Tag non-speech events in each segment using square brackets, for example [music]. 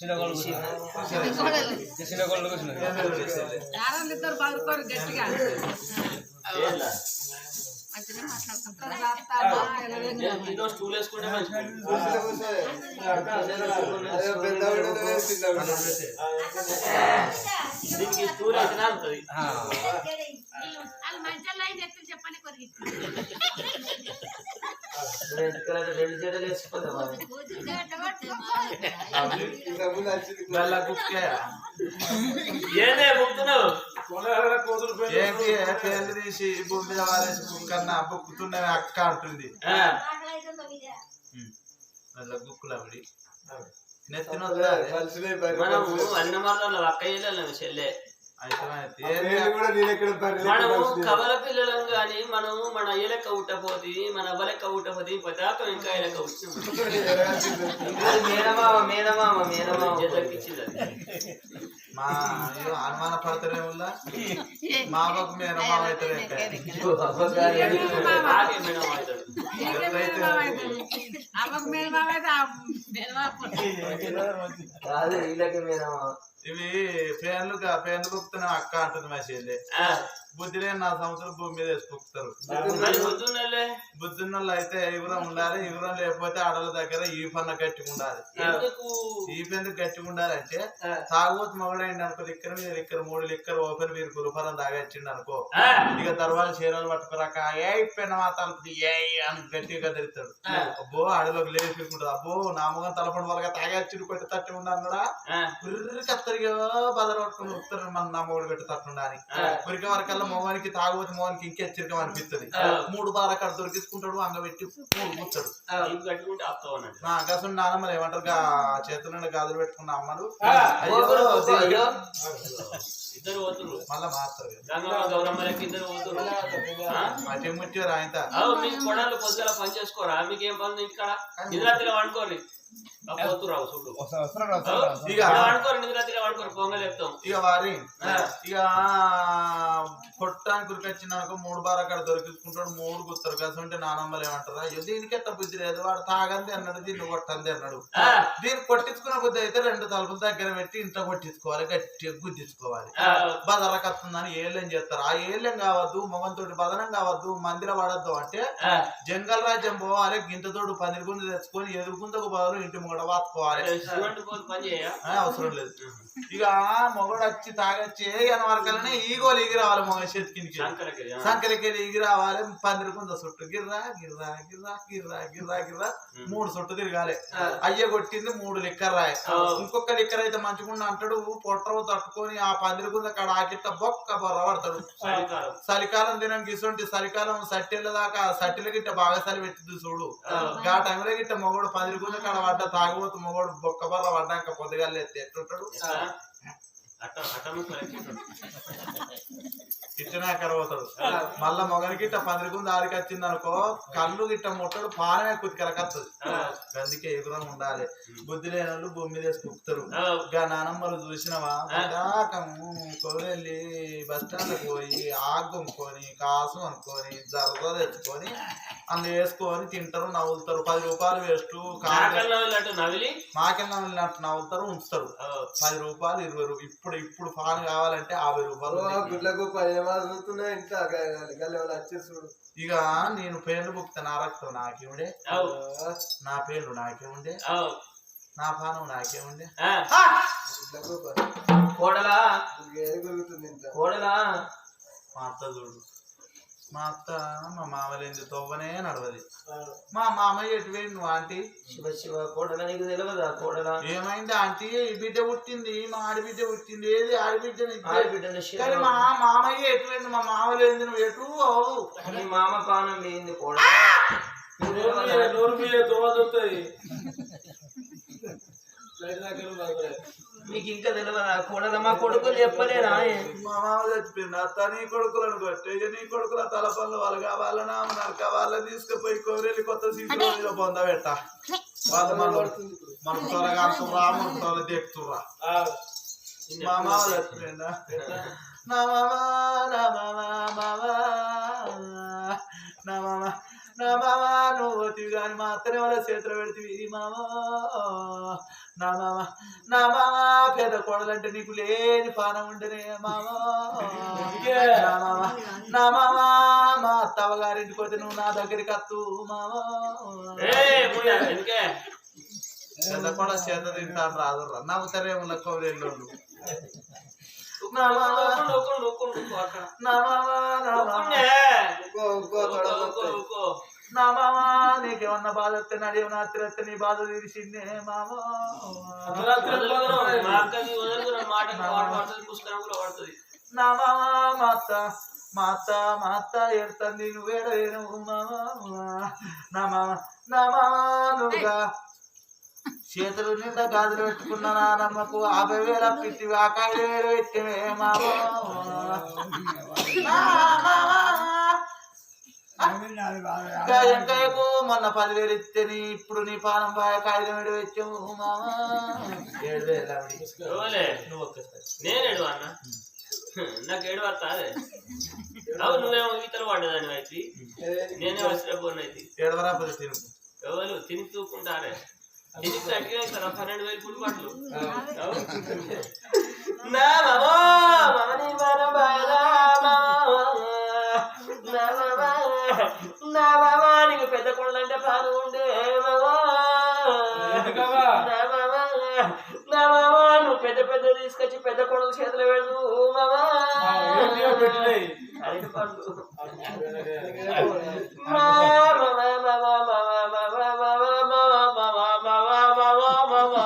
చిన్న గోళ్ళు చిన్న గోళ్ళు కూర్చున్నారు. పడుకోరు గట్టిగా స్టూల్ వేసుకుంటే దీనికి స్టూల్ అయితే ఉంటుంది వాళ్ళు మంచిగా కొరికి రెండు జడలు వేసుకుందాం గల్ల కుక్కే ఏందే బుక్కుతున్నావు ఏంటి పేర్లు తీసి భూమి మీద వారేసి అక్క అంటుంది ఆ, మళ్ళీ బుక్కులు అవి నెత్తిన? మనము అన్న మరణాలు అక్క చెల్లె? మనము కవల పిల్లలం గాని మనము మన అయ్య లెక్క ఉట్టపోతే మన అవ్వ లెక్క ఉట్టపోతే పతాకం ఇంకా లెక్క [laughs] మేనమామ మేనమామ మేనమామ. జతకిచ్చింది అది. మా అయ్యో అనుమాన పడతారే వల్ల మా బాబు కాదు వీళ్ళకి మేనమా ఇవి పేర్లు పేర్లు బుక్కుతున్న అక్క అంటుంది మా చెల్లి. ఆ, బుద్ధి లేని నా సంవత్సరం భూమి మీద వేసి బుక్కుతారు మరి పొద్దున్నలే బుద్ధున్న వాళ్ళు అయితే ఎగురం ఉండాలి ఎగురం లేకపోతే ఆడల దగ్గర ఈ పన్న గట్టిగా ఉండాలి ఎందుకు? ఈ పెందుకు గట్టిగా ఉండాలంటే తాగుబోతు మొగడైంది అనుకో లిక్కర్ మీద లిక్కర్ మూడు లిక్కర్ ఓపెన్ మీరు గురుఫలం తాగచ్చిండు అనుకో ఇక తర్వాత చీరలు పట్టుకురాక ఏ పెన్న మాత్రం ఏ అని గట్టిగా కదిరిస్తాడు అబ్బో ఆడలోకి లేచి అబ్బో నా మొగం తలపండు వాళ్ళగా తాగచ్చుడు కొట్టి తట్టి ఉన్నాడా ఆ, ఉర్రి కత్తరిగా బదర పట్టుకుని ఉత్తరం మన నా మొగుడు పెట్టి తట్టుండా అని ఉరిక వరకల్లా మొగానికి తాగుబోతు మొగానికి ఇంకెచ్చరికం అనిపిస్తుంది మూడు బాల అక్కడ దొరికించుకుంటాడు అంగబెట్టి మూడు కూర్చాడు. నీకు కట్టుకుంటే అప్తావు అన్నట్టు. నా అగసం నాన్నమ్మలు ఏమంటారు గా చేతుల నుండి గాజులు పెట్టుకున్న అమ్మలు. ఇద్దరు పోతురు మళ్ళా గంగమ్మ లెక్క ఇద్దరు పోతురు? మట్టి మీ కొడాలు పని చేసుకోరా? మీకు ఏం పని ఇక్కడ నిద్రాత్రిలో వండుకోరి పోతురావు చూడు. ఇక ఇక్కడ వండుకోరు నిద్రాత్రిలో వండుకోరు పొంగల్ చెప్తాం. ఇక వారి. ఇక పొట్టానికి మూడు బార్ అక్కడ దొరికించుకుంటాడు మూడు గుస్తారు కదా అంటే నానమ్మలు ఏమంటారు? దీనికి ఎట్ట బుద్ధి లేదు. వాడు తాగంది అన్నాడు దీన్ని కొట్టంది అన్నాడు. ఆ, దీన్ని కొట్టించుకున్న బుద్ధి అయితే రెండు తలుపుల దగ్గర పెట్టి ఇంట్లో కొట్టించుకోవాలి గట్టిగా గుద్దించుకోవాలి. ఆ, బదర కత్తుందని ఏళ్ళేం చేస్తారు. ఆ ఏళ్ళేం కావద్దు మొగంతోటి బదనం కావద్దు మందిర పడద్దు అంటే. జంగల్ రాజ్యం పోవాలి గింతతోడు పందిరి గుంజ తెచ్చుకొని ఎదుర్కొందకు బదులు ఇంటి ముంగడ వాతుకోవాలి. అవసరం లేదు. ఇక మొగడు వచ్చి తాగొచ్చి ఏ వరకలనే ఈగోలు ఎగి రావాలి మొగ చేతికి శంకరగిరి ఆ. సంకలకి ఎగి రావాలి పందిరి కుంద చుట్టూ గిర్రా గిర్రా గిర్రా గిర్రా గిర్రా గిర్రా. మూడు చుట్టూ తిరగాలి. అయ్య కొట్టింది మూడు లిక్కర్ రాయి. ఆ. ఇంకొక లిక్కర్ అయితే మంచిగుండ అంటాడు పొట్టవు తట్టుకొని ఆ పందిరి కుంద కాడ ఆకిట్ట బొక్క బొర్ర పడతాడు. చలికాలం. దినం గిసుంటి చలికాలం సట్టెల దాకా సట్టెల గిట్ట బాగా చలి పెట్టింది చూడు. గా టైంలో గిట్ట మొగడు పందిరి కుంద కాడ పడ్డ తాగబోతు మొగడు బొక్క బొర్ర పడ్డాక పొద్దుగాలు ఎత్తి ఎట్లుంటాడు ఆ. అట్ట మళ్ళా మొగనికి ఇట్ట పందిరి కుంద ఆడికి వచ్చింది అనుకో కళ్ళు గిట్ట ముట్టడు పానమే కుతికరకత్తది ఆ. అందుకే ఎదురం ఉండాలి. బుద్ధి లేని వాళ్ళు భూమి మీద వేసి కుక్కుతారు. గా నానమ్మలు చూసినవా? కోరెళ్ళి బస్ స్టాండ్ పోయి ఆగుకొని కాసు అనుకొని జర్ర తెచ్చుకొని అందులో వేసుకొని తింటారు నవ్వులుతారు. పది రూపాయలు వేస్ట్ నాకల్లో ఇలాంటి నవిలి మాకెళ్ళ నవ్వుతారు ఉంచుతారు. పది రూపాయలు ఇరవై రూపాయలు ఇప్పుడు ఇప్పుడు ఫాన్ కావాలంటే యాభై రూపాయలు. గుడ్లకు గల్లె వాళ్ళు వచ్చేసుడు ఇక నేను పేర్లు బుక్తా నా రక్తం నాకేముండే? నా పేర్లు నాకేముండే. నా పానం నాకేముండే? కోడలా. కోడలా. మా అత్త చూడు. మా అత్త మా మామలేంది తవ్వనే నడవది. మా మామయ్య ఎటు పోయింది నువ్వు ఆంటీ? శివ శివ కోడల నీకు తెలియదా కోడల? ఏమైంది ఆంటీ? ఈ బిడ్డ పుట్టింది మా ఆడబిడ్డ పుట్టింది ఏది ఆడబిడ్డని కానీ మా మామయ్య ఎటు పోయింది మా మామలేంది నువ్వు ఎటు పోవు? నీ మామ పానం లేని కోడల. మీకు ఇంకా తెలియదా కోడల మా కొడుకులు చెప్పలేరా మా మామ చచ్చిపోయింది. అత్త నీ కొడుకులను ఇక నీ కొడుకుల తల పనులు వాళ్ళు కావాలన్నా నరక వాళ్ళని తీసుకుపోయి కోరేలి కొత్త సీట్లో పొంద పెట్ట. వాళ్ళు మనం మనం త్వరగా తుర్రా మనం త్వరగా తెక్కుతుర్రా మా మామ చచ్చిపోయిందా? నా మామ నా మామ మామ నా మామ. నా మామ నువ్వు పోతివి కానీ మా అత్తనే వాళ్ళ చేతిలో పెడితివి మామ నా మామ నా మామ పేద కోడలంటే నీకు లేని పానం ఉండనే మామ. నా మామ నా మామ మా అత్తవగారింటికి పోతే నువ్వు నా దగ్గరికి అత్తు మామ. ఏయ్, పోయా, ఎందుకే? పెద్ద కూడా చేత తింటాను రాదు నవ్వుతారే కౌరేళ్ళు నా మామ. నా మామ నా నీకేమన్నా బాధ వస్తే నడివ రాత్రి వస్తే నీ బాధ తీరిసిందే మామా నా ఏడుతుంది నువ్వు ఏడలేను మామా మామ నువ్వుగా చేతులు నిండా గాజులు పెట్టుకున్న నానమ్మకు యాభై వేల పిచ్చి ఆకాయ వేలు ఎత్తివే మామా ఇంకా ఎంకయ్యకు మొన్న పదివేలు ఇస్తేని ఇప్పుడు నీ పానం బాగా కాగితం ఏడు వచ్చాము మామ ఏడు వేలు ఆవిడ. ఎవలే? నేను ఏడు అన్న? నాకు ఏడు అదే. అవు నువ్వేమో ఈతలు పడ్డదాని అయితే నేనే వచ్చిన పోను అయితే ఏడవరా పది తిరుగు ఎవరు? తిని తూకుంటారే తిని గట్టిగా ఇస్తారా పన్నెండు వేలు పుట్టు పట్లు అవు? నా మామా, మామని మన మామా. నా మామా, నా మామా, నీకు పెద్ద కొడలంటే పాలు ఉండే మామా. నా మామా, నువ్వు పెద్ద పెద్ద తీసుకొచ్చి పెద్ద కొడలు చేతులు పండు మా మామా, మామా, మామా,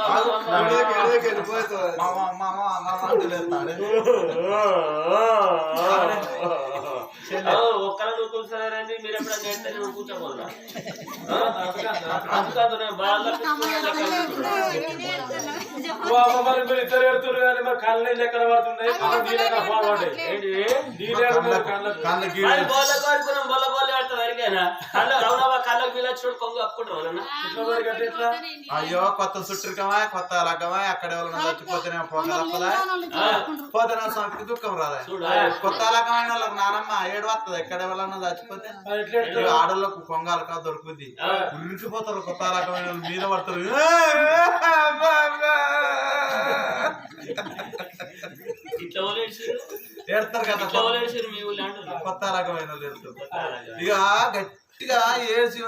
బొక్కల దూకులుసలేరండి మీరు ఎప్పుడు చేస్తే నేను మరి మీరు ఇద్దరు ఎడుతున్నారు కానీ మరి కళ్ళు ఎక్కడ పడుతున్నాయి? కళ్ళ నీళ్ళు ఎక్కడ పాల్పడ్డాయి ఏంటి? బొల్ల కోరుకున్నాం అవునవా కళ్ళకు కొంగు అప్పుకుంటారు అయ్యో కొత్త సుట్రికమా కొత్త లగ్గమా అక్కడ ఎవరైనా చచ్చిపోతేనే పోక తప్పదా? పోతేనే సంతకి దుఃఖం రాదా? కొత్త లగ్గమైన వాళ్ళకి నానమ్మ ఏడు వస్తుంది ఎక్కడ ఎవరైనా చచ్చిపోతే? ఈ ఆడోళ్ళకు పొంగాలక దొరుకుద్ది. ఉరికిపోతారు కొత్త రకమైన వాళ్ళు మీద పడతారు. ఇట్లా ఏడతారు కదా కొత్త రకమైన ఇక గట్టిగా ఏడ్చి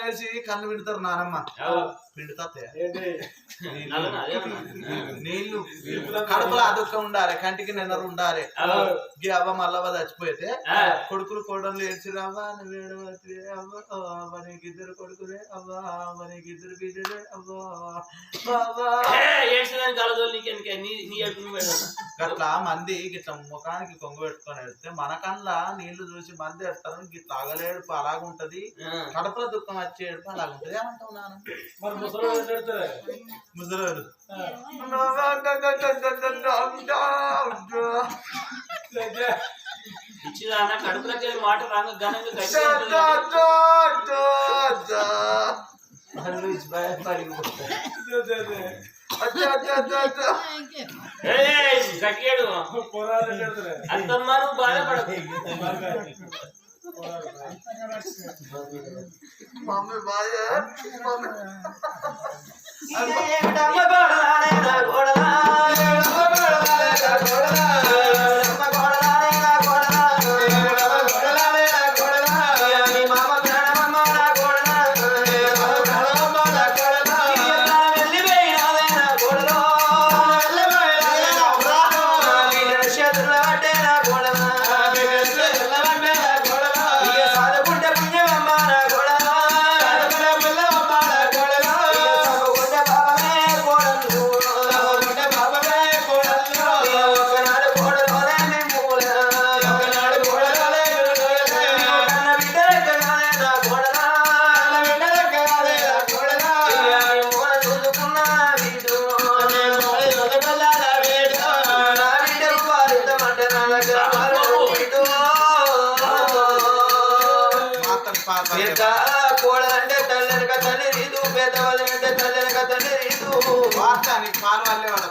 ఏడ్చి కళ్ళు పెడతారు నానమ్మ. నీళ్ళు కడుపులో అదుక్క ఉండాలి కంటికి నిన్నరు ఉండాలి. అవ్వ మల్లవ్వ చచ్చిపోతే. కొడుకులు కోడలు ఏడ్చిరు అవ్వ నువ్వు ఏడవద్దు అవ్వ ఓ అవ్వ నీకు ఇద్దరు కొడుకులే అవ్వ అవ్వ నీకు ఇద్దరు బిడ్డలే? గట్లా మంది గిట్ల ముఖానికి కొంగు పెట్టుకొని వెళ్తే మన నీళ్ళు చూసి మంది ఎడతారు గిట్ల అగలేడుపు అలాగుంటది. కడపలో దుఃఖం వచ్చే ఏడుపు అలాగుంటది. ఏమంటావు నాన్న? ముసలాడు ఇచ్చిదానా కడుపులోకి వెళ్ళి మాట రాను ఘనంగా అంతమ్మా నువ్వు బాధపడదు మమ్మీ బాయ్. మమ్మీ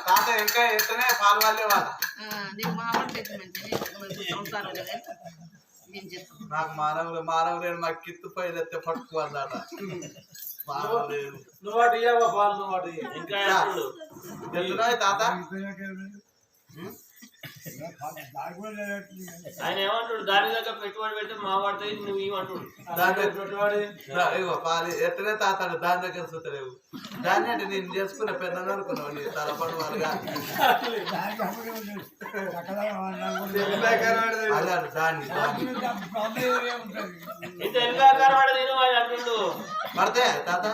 తాత ఇంకా పాలు నాకు మానవులు మానవులు మా కిత్తు పైన పట్టుకోవాలి నువ్వు అటు నువ్వు అటు ఇంకా తాత ఆయన ఏమంటాడు? దాని దగ్గర పెట్టుబడి పెడితే మా పడుతుంది నువ్వు ఏమంటాడు? దాని పెట్టుబడి ఎట్టనే తాతాడు దాని దగ్గర సుతలేవు దాన్ని అంటే నేను చేసుకున్న పెద్దను అనుకున్నావు నీ తలపడి దాన్ని. ఇంత వాడు అంటుండు. పడితే తాత?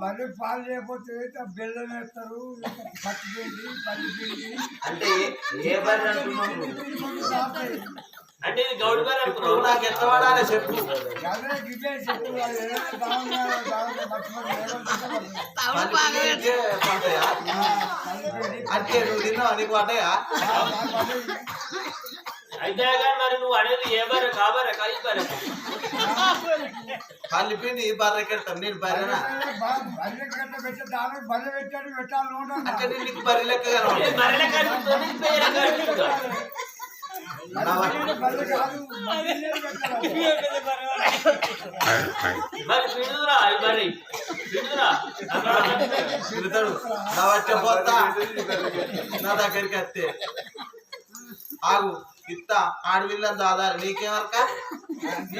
బలి పాలు లేకపోతే బెల్లం వేస్తారు పత్తి పిండి అంటే ఏ బర్రె? అంటే ఇది గౌడి అనుకున్నావు. నాకు ఎట్లా వాడాలి చెప్పు. అంటే నువ్వు తిన్నావా? నీకు పడ్డాయా? అయితే కానీ మరి నువ్వు అనేది ఏ బర్రె కాబర్రె కాయి బర్రె. పల్లి పిండి బర్రెకెడతాం నేను బర్రెనా? అంటే నేను నీకు బర్రె బర్రె మరి పిడుదురా ఈ బర్రె. పిడుదురా నా వచ్చే పోతా. నా దగ్గరికి వస్తే. ఆగు. ఇత్త. ఆడవిల్లని దాదారు. నీకేమరక [laughs]